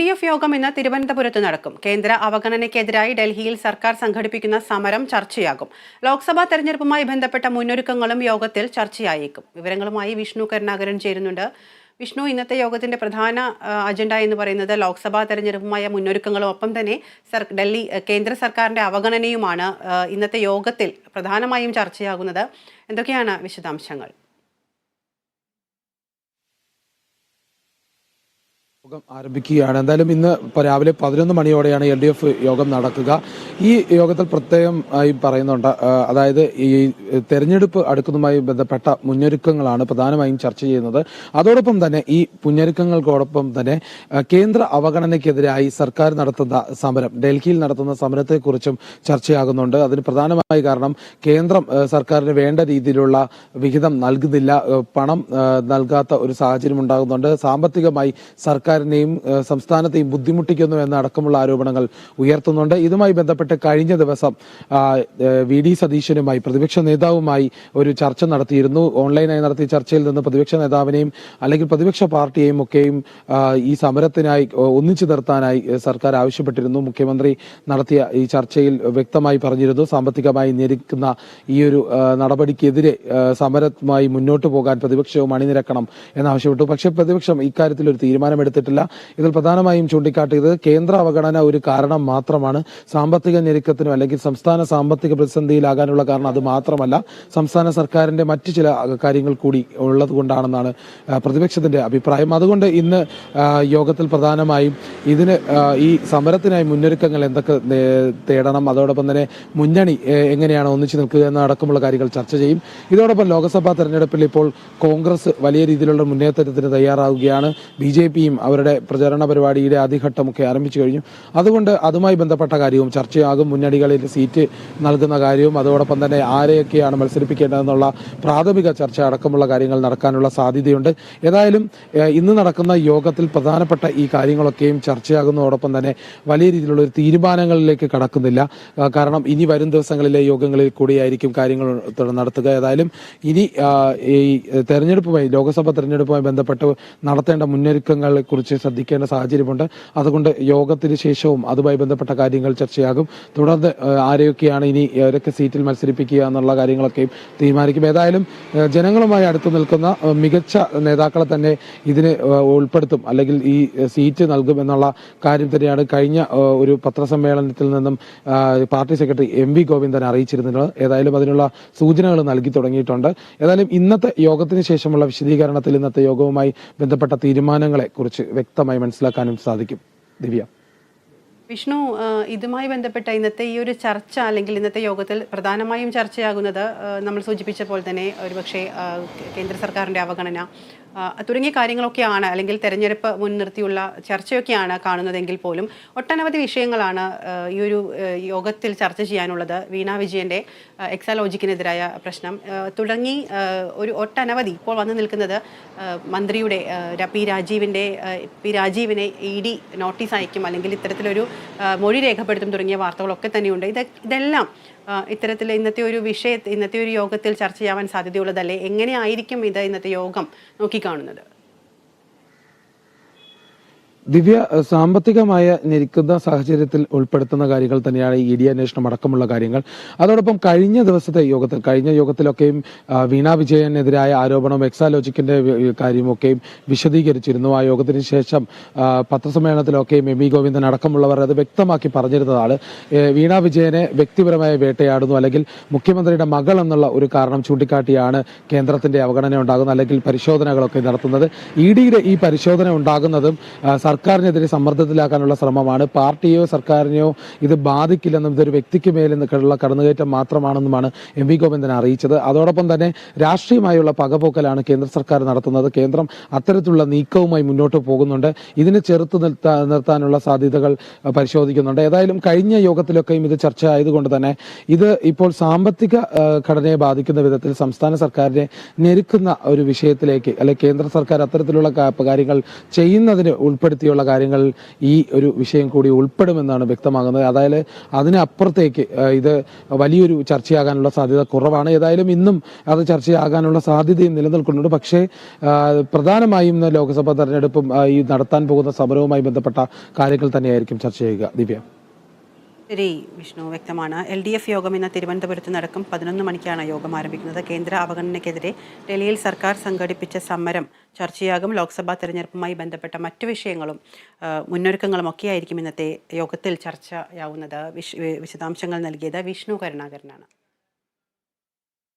D F യോഗം ഇന്ന് തിരുവനന്തപുരത്ത് നടക്കും. കേന്ദ്ര അവഗണനയ്ക്കെതിരായി ഡൽഹിയിൽ സർക്കാർ സംഘടിപ്പിക്കുന്ന സമരം ചർച്ചയാകും. ലോക്സഭാ തെരഞ്ഞെടുപ്പുമായി ബന്ധപ്പെട്ട മുന്നൊരുക്കങ്ങളും യോഗത്തിൽ ചർച്ചയായേക്കും. വിവരങ്ങളുമായി വിഷ്ണു കരുണാകരൻ ചേരുന്നുണ്ട്. വിഷ്ണു ഇന്നത്തെ യോഗത്തിന്റെ പ്രധാന അജണ്ട എന്ന് പറയുന്നത് ലോക്സഭാ തെരഞ്ഞെടുപ്പുമായ മുന്നൊരുക്കങ്ങളും ഒപ്പം തന്നെ സർ ഡൽഹി കേന്ദ്ര സർക്കാരിന്റെ അവഗണനയുമാണ് ഇന്നത്തെ യോഗത്തിൽ പ്രധാനമായും ചർച്ചയാകുന്നത്. എന്തൊക്കെയാണ് വിശദാംശങ്ങൾ? യോഗം ആരംഭിക്കുകയാണ്. എന്തായാലും ഇന്ന് രാവിലെ പതിനൊന്ന് മണിയോടെയാണ് എൽ ഡി എഫ് യോഗം നടക്കുക. ഈ യോഗത്തിൽ പ്രത്യേകം ആയി പറയുന്നുണ്ട് അതായത് ഈ തെരഞ്ഞെടുപ്പ് അടുക്കുന്നതുമായി ബന്ധപ്പെട്ട മുന്നൊരുക്കങ്ങളാണ് പ്രധാനമായും ചർച്ച ചെയ്യുന്നത്. അതോടൊപ്പം തന്നെ ഈ മുന്നൊരുക്കങ്ങൾക്കോടൊപ്പം തന്നെ കേന്ദ്ര അവഗണനയ്ക്കെതിരായി സർക്കാർ നടത്തുന്ന സമരം ഡൽഹിയിൽ നടത്തുന്ന സമരത്തെക്കുറിച്ചും ചർച്ചയാകുന്നുണ്ട്. അതിന് പ്രധാനമായ കാരണം കേന്ദ്രം സർക്കാരിന് വേണ്ട രീതിയിലുള്ള വിഹിതം നൽകുന്നില്ല. പണം നൽകാത്ത ഒരു സാഹചര്യം ഉണ്ടാകുന്നുണ്ട്. സാമ്പത്തികമായി സർക്കാരിനെയും സംസ്ഥാനത്തെയും ബുദ്ധിമുട്ടിക്കുന്നു എന്ന അടക്കമുള്ള ആരോപണങ്ങൾ ഉയർത്തുന്നുണ്ട്. ഇതുമായി ബന്ധപ്പെട്ട് കഴിഞ്ഞ ദിവസം വി ഡി സതീശനുമായി പ്രതിപക്ഷ നേതാവുമായി ഒരു ചർച്ച നടത്തിയിരുന്നു. ഓൺലൈനായി നടത്തിയ ചർച്ചയിൽ നിന്ന് പ്രതിപക്ഷ നേതാവിനെയും അല്ലെങ്കിൽ പ്രതിപക്ഷ പാർട്ടിയെയും ഒക്കെയും ഈ സമരത്തിനായി ഒന്നിച്ചു നിർത്താനായി സർക്കാർ ആവശ്യപ്പെട്ടിരുന്നു. മുഖ്യമന്ത്രി നടത്തിയ ഈ ചർച്ചയിൽ വ്യക്തമായി പറഞ്ഞിരുന്നു. സാമ്പത്തികമായി ഞെരുക്കുന്ന ഈ ഒരു നടപടിക്കെതിരെ സമരമായി മുന്നോട്ട് പോകാൻ പ്രതിപക്ഷവും അണിനിരക്കണം എന്നാവശ്യപ്പെട്ടു. പക്ഷേ പ്രതിപക്ഷം ഇക്കാര്യത്തിൽ ഒരു തീരുമാനമെടുത്തിട്ടില്ല ഇതിൽ പ്രധാനമായും ചൂണ്ടിക്കാട്ടിയത് കേന്ദ്ര അവഗണന ഒരു കാരണം മാത്രമാണ്. സാമ്പത്തിക ഞെരുക്കത്തിനും അല്ലെങ്കിൽ സംസ്ഥാന സാമ്പത്തിക പ്രതിസന്ധിയിലാകാനുള്ള കാരണം അത് മാത്രമല്ല സംസ്ഥാന സർക്കാരിന്റെ മറ്റ് ചില കാര്യങ്ങൾ കൂടി ഉള്ളത് കൊണ്ടാണെന്നാണ് പ്രതിപക്ഷത്തിന്റെ അഭിപ്രായം. അതുകൊണ്ട് ഇന്ന് യോഗത്തിൽ പ്രധാനമായും ഇതിന് ഈ സമരത്തിനായി മുന്നൊരുക്കങ്ങൾ എന്തൊക്കെ തേടണം അതോടൊപ്പം തന്നെ മുന്നണി എങ്ങനെയാണ് ഒന്നിച്ചു നിൽക്കുക എന്നടക്കമുള്ള കാര്യങ്ങൾ ചർച്ച ചെയ്യും. ഇതോടൊപ്പം ലോക്സഭാ തെരഞ്ഞെടുപ്പിൽ ഇപ്പോൾ കോൺഗ്രസ് വലിയ രീതിയിലുള്ള മുന്നേറ്റത്തിന് തയ്യാറാവുകയാണ്. ബി ജെ പിയും അവരുടെ പ്രചരണ പരിപാടിയുടെ ആദ്യഘട്ടമൊക്കെ ആരംഭിച്ചു കഴിഞ്ഞു. അതുകൊണ്ട് അതുമായി ബന്ധപ്പെട്ട കാര്യവും ചർച്ചയാകും. മുന്നണികളിൽ സീറ്റ് നൽകുന്ന കാര്യവും അതോടൊപ്പം തന്നെ ആരെയൊക്കെയാണ് മത്സരിപ്പിക്കേണ്ടതെന്നുള്ള പ്രാഥമിക ചർച്ച അടക്കമുള്ള കാര്യങ്ങൾ നടക്കാനുള്ള സാധ്യതയുണ്ട്. ഏതായാലും ഇന്ന് നടക്കുന്ന യോഗത്തിൽ പ്രധാനപ്പെട്ട ഈ കാര്യങ്ങളൊക്കെയും ചർച്ചയാകുന്നതോടൊപ്പം തന്നെ വലിയ രീതിയിലുള്ള ഒരു തീരുമാനങ്ങളിലേക്ക് കടക്കുന്നില്ല. കാരണം ഇനി വരും ദിവസങ്ങളിലെ യോഗങ്ങളിൽ കൂടിയായിരിക്കും കാര്യങ്ങൾ നടത്തുക. ഏതായാലും ഇനി ഈ തെരഞ്ഞെടുപ്പുമായി ലോക്സഭാ തെരഞ്ഞെടുപ്പുമായി ബന്ധപ്പെട്ട് നടത്തേണ്ട മുന്നൊരുക്കങ്ങളെ കുറിച്ച് ശ്രദ്ധിക്കേണ്ട സാഹചര്യമുണ്ട്. അതുകൊണ്ട് യോഗത്തിന് ശേഷവും അതുമായി ബന്ധപ്പെട്ട കാര്യങ്ങൾ ചർച്ചയാകും. തുടർന്ന് ആരെയൊക്കെയാണ് ഇനി ഏതൊക്കെ സീറ്റിൽ മത്സരിപ്പിക്കുക എന്നുള്ള കാര്യങ്ങളൊക്കെയും തീരുമാനിക്കും. ഏതായാലും ജനങ്ങളുമായി അടുത്തു നിൽക്കുന്ന മികച്ച നേതാക്കളെ തന്നെ ഇതിന് ഉൾപ്പെടുത്തും. അല്ലെങ്കിൽ ഈ സീറ്റ് നൽകും എന്നുള്ള കാര്യം തന്നെയാണ് കഴിഞ്ഞ ഒരു പത്രസമ്മേളനത്തിൽ നിന്നും party secretary M V Govindan അറിയിച്ചിരുന്നത്. ഏതായാലും അതിനുള്ള സൂചനകൾ നൽകി തുടങ്ങിയിട്ടുണ്ട്. ഏതായാലും ഇന്നത്തെ യോഗത്തിന് ശേഷമുള്ള വിശദീകരണത്തിൽ ഇന്നത്തെ യോഗവുമായി ബന്ധപ്പെട്ട തീരുമാനങ്ങളെ കുറിച്ച് വ്യക്തമായി മനസ്സിലാക്കാനും സാധിക്കും. ദിവ്യ. വിഷ്ണു ഇതുമായി ബന്ധപ്പെട്ട ഇന്നത്തെ ഈ ഒരു ചർച്ച അല്ലെങ്കിൽ ഇന്നത്തെ യോഗത്തിൽ പ്രധാനമായും ചർച്ചയാകുന്നത് നമ്മൾ സൂചിപ്പിച്ച പോലെ തന്നെ ഒരുപക്ഷെ കേന്ദ്ര സർക്കാരിന്റെ അവഗണന തുടങ്ങിയ കാര്യങ്ങളൊക്കെയാണ് അല്ലെങ്കിൽ തെരഞ്ഞെടുപ്പ് മുൻനിർത്തിയുള്ള ചർച്ചയൊക്കെയാണ് കാണുന്നതെങ്കിൽ പോലും ഒട്ടനവധി വിഷയങ്ങളാണ് ഈ ഒരു യോഗത്തിൽ ചർച്ച ചെയ്യാനുള്ളത്. വീണ വിജയന്റെ എക്സാലോജിക്കിനെതിരായ പ്രശ്നം. തുടങ്ങി ഒരു ഒട്ടനവധി ഇപ്പോൾ വന്നു നിൽക്കുന്നത് മന്ത്രിയുടെ പി രാജീവിന്റെ പി രാജീവിനെ ഇ ഡി നോട്ടീസ് അയക്കും അല്ലെങ്കിൽ ഇത്തരത്തിലൊരു മൊഴി രേഖപ്പെടുത്തും തുടങ്ങിയ വാർത്തകളൊക്കെ തന്നെയുണ്ട്. ഇത് ഇതെല്ലാം ഇത്തരത്തിൽ ഇന്നത്തെ ഒരു വിഷയ ഇന്നത്തെ ഒരു യോഗത്തിൽ ചർച്ച ചെയ്യാൻ സാധ്യതയുള്ളതല്ലേ? എങ്ങനെയായിരിക്കും ഇത് ഇന്നത്തെ യോഗം നോക്കിക്കാണുന്നത്? ദിവ്യ സാമ്പത്തികമായ ഞെരുക്കുന്ന സാഹചര്യത്തിൽ ഉൾപ്പെടുത്തുന്ന കാര്യങ്ങൾ തന്നെയാണ് ഇ ഡി അന്വേഷണം അടക്കമുള്ള കാര്യങ്ങൾ. അതോടൊപ്പം കഴിഞ്ഞ ദിവസത്തെ യോഗത്തിൽ കഴിഞ്ഞ യോഗത്തിലൊക്കെയും വീണ വിജയനെതിരായ ആരോപണം എക്സാലോജിക്കിന്റെ കാര്യമൊക്കെയും വിശദീകരിച്ചിരുന്നു. ആ യോഗത്തിന് ശേഷം പത്രസമ്മേളനത്തിലൊക്കെയും എം വി ഗോവിന്ദൻ അടക്കമുള്ളവർ അത് വ്യക്തമാക്കി പറഞ്ഞിരുന്നതാണ്. വീണ വിജയനെ വ്യക്തിപരമായ വേട്ടയാടുന്നു അല്ലെങ്കിൽ മുഖ്യമന്ത്രിയുടെ മകൾ എന്നുള്ള ഒരു കാരണം ചൂണ്ടിക്കാട്ടിയാണ് കേന്ദ്രത്തിന്റെ അവഗണന ഉണ്ടാകുന്നത് അല്ലെങ്കിൽ പരിശോധനകളൊക്കെ നടത്തുന്നത്. ഇ ഡിയുടെ ഈ പരിശോധന ഉണ്ടാകുന്നതും സർക്കാരിനെതിരെ സമ്മർദ്ദത്തിലാക്കാനുള്ള ശ്രമമാണ്. പാർട്ടിയോ സർക്കാരിനെയോ ഇത് ബാധിക്കില്ലെന്നും ഇതൊരു വ്യക്തിക്ക് മേലിൽ നിന്നുള്ള കടന്നുകയറ്റം മാത്രമാണെന്നുമാണ് എം വി ഗോവിന്ദൻ അറിയിച്ചത്. അതോടൊപ്പം തന്നെ രാഷ്ട്രീയമായുള്ള പകപോക്കലാണ് കേന്ദ്ര സർക്കാർ നടത്തുന്നത്. കേന്ദ്രം അത്തരത്തിലുള്ള നീക്കവുമായി മുന്നോട്ട് പോകുന്നുണ്ട്. ഇതിനെ ചെറുത്ത് നിർത്താ നിർത്താനുള്ള സാധ്യതകൾ പരിശോധിക്കുന്നുണ്ട്. ഏതായാലും കഴിഞ്ഞ യോഗത്തിലൊക്കെയും ഇത് ചർച്ച ആയതുകൊണ്ട് തന്നെ ഇത് ഇപ്പോൾ സാമ്പത്തിക ഘടനയെ ബാധിക്കുന്ന വിധത്തിൽ സംസ്ഥാന സർക്കാരിനെ ഞെരുക്കുന്ന ഒരു വിഷയത്തിലേക്ക് അല്ലെ കേന്ദ്ര സർക്കാർ അത്തരത്തിലുള്ള കാര്യങ്ങൾ ചെയ്യുന്നതിന് ഉൾപ്പെടുത്തി ഉൾപ്പെടുത്തിയുള്ള കാര്യങ്ങൾ ഈ ഒരു വിഷയം കൂടി ഉൾപ്പെടുമെന്നാണ് വ്യക്തമാകുന്നത്. അതായത് അതിനപ്പുറത്തേക്ക് ഇത് വലിയൊരു ചർച്ചയാകാനുള്ള സാധ്യത കുറവാണ്. ഏതായാലും ഇന്നും അത് ചർച്ചയാകാനുള്ള സാധ്യതയും നിലനിൽക്കുന്നുണ്ട്. പക്ഷേ പ്രധാനമായും ലോക്സഭാ തെരഞ്ഞെടുപ്പും ഈ നടത്താൻ പോകുന്ന സമരവുമായി ബന്ധപ്പെട്ട കാര്യങ്ങൾ തന്നെയായിരിക്കും ചർച്ച ചെയ്യുക. ദിവ്യ. ശരി വിഷ്ണു വ്യക്തമാണ്. എൽ ഡി എഫ് യോഗം ഇന്ന് തിരുവനന്തപുരത്ത് നടക്കും. പതിനൊന്ന് മണിക്കാണ് യോഗം ആരംഭിക്കുന്നത്. കേന്ദ്ര അവഗണനയ്ക്കെതിരെ ഡൽഹിയിൽ സർക്കാർ സംഘടിപ്പിച്ച സമരം ചർച്ചയാകും. ലോക്സഭാ തെരഞ്ഞെടുപ്പുമായി ബന്ധപ്പെട്ട മറ്റു വിഷയങ്ങളും മുന്നൊരുക്കങ്ങളും ഒക്കെയായിരിക്കും ഇന്നത്തെ യോഗത്തിൽ ചർച്ചയാവുന്നത്. വിശ് വിശദാംശങ്ങൾ നൽകിയത് വിഷ്ണു കരുണാകരനാണ്.